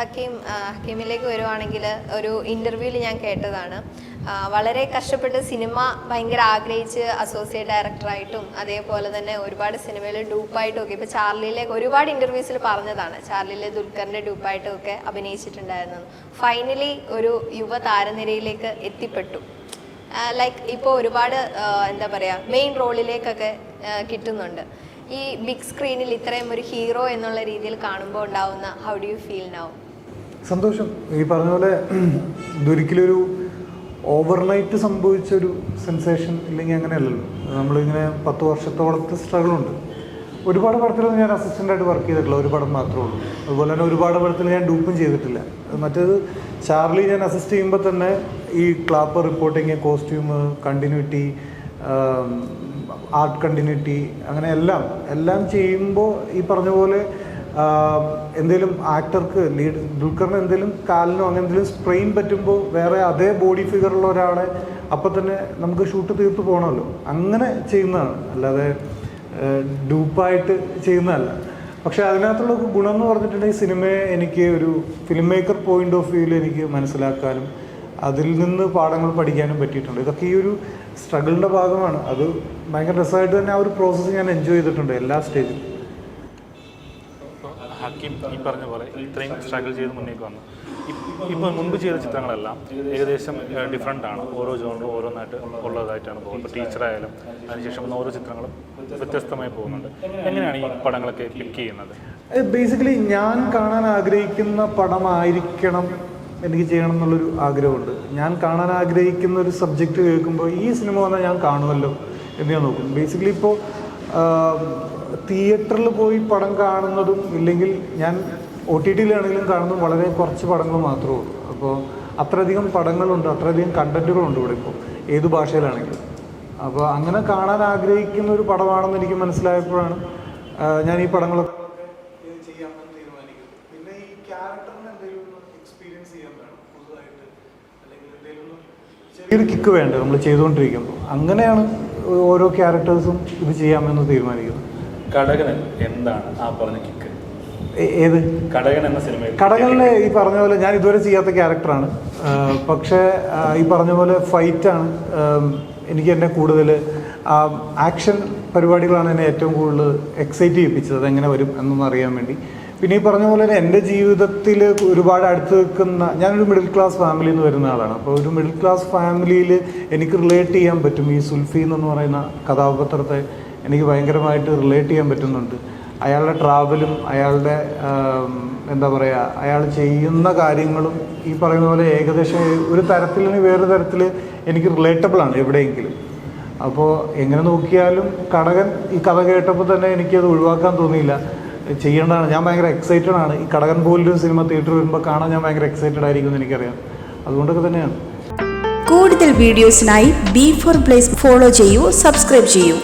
ഹക്കീം ഹക്കീമിലേക്ക് വരുവാണെങ്കിൽ ഒരു ഇന്റർവ്യൂവിൽ ഞാൻ കേട്ടതാണ്. വളരെ കഷ്ടപ്പെട്ട് സിനിമ ഭയങ്കര ആഗ്രഹിച്ച് അസോസിയേറ്റ് ഡയറക്ടറായിട്ടും അതേപോലെ തന്നെ ഒരുപാട് സിനിമയിൽ ഡൂപ്പായിട്ടും ഒക്കെ ഇപ്പോൾ ചാർലിയിലെ ഒരുപാട് ഇന്റർവ്യൂസിൽ പറഞ്ഞതാണ്. ചാർലിയിലെ ദുൽഖറിന്റെ ഡൂപ്പായിട്ടും ഒക്കെ അഭിനയിച്ചിട്ടുണ്ടായിരുന്നു. ഫൈനലി ഒരു യുവ താരനിരയിലേക്ക് എത്തിപ്പെട്ടു. ലൈക്ക് ഇപ്പോൾ ഒരുപാട് എന്താ പറയുക മെയിൻ റോളിലേക്കൊക്കെ കിട്ടുന്നുണ്ട്. ഈ ബിഗ് സ്ക്രീനിൽ ഇത്രയും ഒരു ഹീറോ എന്നുള്ള രീതിയിൽ കാണുമ്പോൾ ഉണ്ടാവുന്ന how do you feel now സന്തോഷം. ഈ പറഞ്ഞ പോലെ ഇതൊരിക്കലൊരു ഓവർനൈറ്റ് സംഭവിച്ച ഒരു സെൻസേഷൻ ഇല്ലെങ്കിൽ അങ്ങനെയല്ലല്ലോ. നമ്മളിങ്ങനെ പത്ത് വർഷത്തോളത്തെ സ്ട്രഗിൾ ഉണ്ട്. ഒരുപാട് പടത്തിലൊന്നും ഞാൻ അസിസ്റ്റന്റായിട്ട് വർക്ക് ചെയ്തിട്ടില്ല. ഒരു പടം മാത്രമേ ഉള്ളൂ. അതുപോലെ തന്നെ ഒരുപാട് പടത്തിൽ ഞാൻ ഡൂപ്പും ചെയ്തിട്ടില്ല. മറ്റേത് ചാർലി ഞാൻ അസിസ്റ്റ് ചെയ്യുമ്പോൾ തന്നെ ഈ clap reporting costume continuity art continuity അങ്ങനെ എല്ലാം എല്ലാം ചെയ്യുമ്പോൾ ഈ പറഞ്ഞ പോലെ എന്തെങ്കിലും ആക്ടർക്ക് ലീഡ് ദുൽഖറിന് എന്തെങ്കിലും കാലിനോ അങ്ങനെ എന്തെങ്കിലും സ്പ്രെയിൻ പറ്റുമ്പോൾ വേറെ അതേ ബോഡി ഫിഗറുള്ള ഒരാളെ അപ്പം തന്നെ നമുക്ക് ഷൂട്ട് തീർത്ത് പോകണമല്ലോ. അങ്ങനെ ചെയ്യുന്നതാണ്. അല്ലാതെ ഡൂപ്പായിട്ട് ചെയ്യുന്നതല്ല. പക്ഷേ അതിനകത്തുള്ള ഗുണം എന്ന് പറഞ്ഞിട്ടുണ്ടെങ്കിൽ സിനിമയെ എനിക്ക് ഒരു ഫിലിം മേക്കർ പോയിന്റ് ഓഫ് വ്യൂവിൽ എനിക്ക് മനസ്സിലാക്കാനും അതിൽ നിന്ന് പാഠങ്ങൾ പഠിക്കാനും പറ്റിയിട്ടുണ്ട്. ഇതൊക്കെ ഈ ഒരു സ്ട്രഗിളിന്റെ ഭാഗമാണ്. അത് ഭയങ്കര രസമായിട്ട് തന്നെ ആ ഒരു പ്രോസസ്സ് ഞാൻ എൻജോയ് ചെയ്തിട്ടുണ്ട് എല്ലാ സ്റ്റേജിലും ഹക്കീം ഈ പറഞ്ഞ പോലെ ഇത്രയും സ്ട്രഗിൾ ചെയ്ത് മുന്നേക്ക് വന്നു. ഇപ്പോൾ മുൻപ് ചെയ്ത ചിത്രങ്ങളെല്ലാം ഏകദേശം ഡിഫറെന്റ് ആണ്. ഓരോ ജോണറും ഓരോന്നായിട്ട് ഉള്ളതായിട്ടാണ് പോകുന്നത്. ഇപ്പോൾ ടീച്ചറായാലും അതിനുശേഷം വന്ന ഓരോ ചിത്രങ്ങളും വ്യത്യസ്തമായി പോകുന്നുണ്ട്. എങ്ങനെയാണ് ഈ പടങ്ങളൊക്കെ പിക്ക് ചെയ്യുന്നത്? ബേസിക്കലി ഞാൻ കാണാൻ ആഗ്രഹിക്കുന്ന പടമായിരിക്കണം എനിക്ക് ചെയ്യണം എന്നുള്ളൊരു ആഗ്രഹമുണ്ട്. ഞാൻ കാണാൻ ആഗ്രഹിക്കുന്ന ഒരു സബ്ജക്റ്റ് കേൾക്കുമ്പോൾ ഈ സിനിമ വന്നാൽ ഞാൻ കാണുമല്ലോ എന്ന് ഞാൻ നോക്കും. ബേസിക്കലി ഇപ്പോൾ തിയേറ്ററിൽ പോയി പടം കാണുന്നതും ഇല്ലെങ്കിൽ ഞാൻ ഒ ടി ടിയിലാണെങ്കിലും കാണുന്നതും വളരെ കുറച്ച് പടങ്ങൾ മാത്രമേ ഉള്ളൂ. അപ്പോൾ അത്രയധികം പടങ്ങളുണ്ട് അത്രയധികം കണ്ടന്റുകളുണ്ട് ഇവിടെ ഇപ്പോൾ ഏത് ഭാഷയിലാണെങ്കിലും. അപ്പോൾ അങ്ങനെ കാണാൻ ആഗ്രഹിക്കുന്ന ഒരു പടമാണെന്ന് എനിക്ക് മനസ്സിലായപ്പോഴാണ് ഞാൻ ഈ പടങ്ങളൊക്കെ ചെയ്യാമെന്ന് പിന്നെ ഈ ക്യാരക്ടറിന് എക്സ്പീരിയൻസ് ചെയ്യാൻ വേണം അല്ലെങ്കിൽ ചെറിയൊരു കിക്ക് വേണ്ടത് നമ്മൾ ചെയ്തുകൊണ്ടിരിക്കുമ്പോൾ. അങ്ങനെയാണ് ഓരോ ക്യാരക്ടേഴ്സും ഇത് ചെയ്യാമെന്ന് തീരുമാനിക്കുന്നു. കടകനൻ എന്താണ് ആ പറഞ്ഞ കിക്ക് ഏത്? കടകൻ എന്ന സിനിമയിൽ കടകളിലെ ഈ പറഞ്ഞ പോലെ ഞാൻ ഇതുവരെ ചെയ്യാത്ത ക്യാരക്ടറാണ്. പക്ഷേ ഈ പറഞ്ഞ പോലെ ഫൈറ്റാണ്. എനിക്ക് എന്നെ കൂടുതൽ ആക്ഷൻ പരിപാടികളാണ് എന്നെ ഏറ്റവും കൂടുതൽ എക്സൈറ്റ് ചെയ്യിപ്പിച്ചത്. അതെങ്ങനെ വരും എന്നൊന്നും അറിയാൻ വേണ്ടി. പിന്നെ ഈ പറഞ്ഞ പോലെ തന്നെ എന്റെ ജീവിതത്തിൽ ഒരുപാട് അടുത്ത് നിൽക്കുന്ന ഞാനൊരു മിഡിൽ ക്ലാസ് ഫാമിലിയിൽ നിന്ന് വരുന്ന ആളാണ്. അപ്പോൾ ഒരു മിഡിൽ ക്ലാസ് ഫാമിലിയിൽ എനിക്ക് റിലേറ്റ് ചെയ്യാൻ പറ്റും. ഈ സുൽഫി എന്ന് പറയുന്ന കഥാപാത്രത്തെ എനിക്ക് ഭയങ്കരമായിട്ട് റിലേറ്റ് ചെയ്യാൻ പറ്റുന്നുണ്ട്. അയാളുടെ ട്രാവലും അയാളുടെ എന്താ പറയുക അയാൾ ചെയ്യുന്ന കാര്യങ്ങളും ഈ പറയുന്ന പോലെ ഏകദേശം ഒരു തരത്തിൽ വേറെ തരത്തിൽ എനിക്ക് റിലേറ്റബിൾ ആണ് എവിടെയെങ്കിലും. അപ്പോൾ എങ്ങനെ നോക്കിയാലും കടകൻ ഈ കഥ കേട്ടപ്പോൾ തന്നെ എനിക്കത് ഒഴിവാക്കാൻ തോന്നിയില്ല. ചെയ്യേണ്ടതാണ്. ഞാൻ ഭയങ്കര എക്സൈറ്റഡ് ആണ്. ഈ കടകൻ പോലൊരു സിനിമ തിയേറ്ററിൽ വരുമ്പോൾ കാണാൻ ഞാൻ ഭയങ്കര എക്സൈറ്റഡ് ആയിരിക്കും എന്ന് എനിക്കറിയാം. അതുകൊണ്ടൊക്കെ തന്നെയാണ്. കൂടുതൽ വീഡിയോസിനായി ബി ഫോർ പ്ലേസ് ഫോളോ ചെയ്യൂ സബ്സ്ക്രൈബ് ചെയ്യൂ.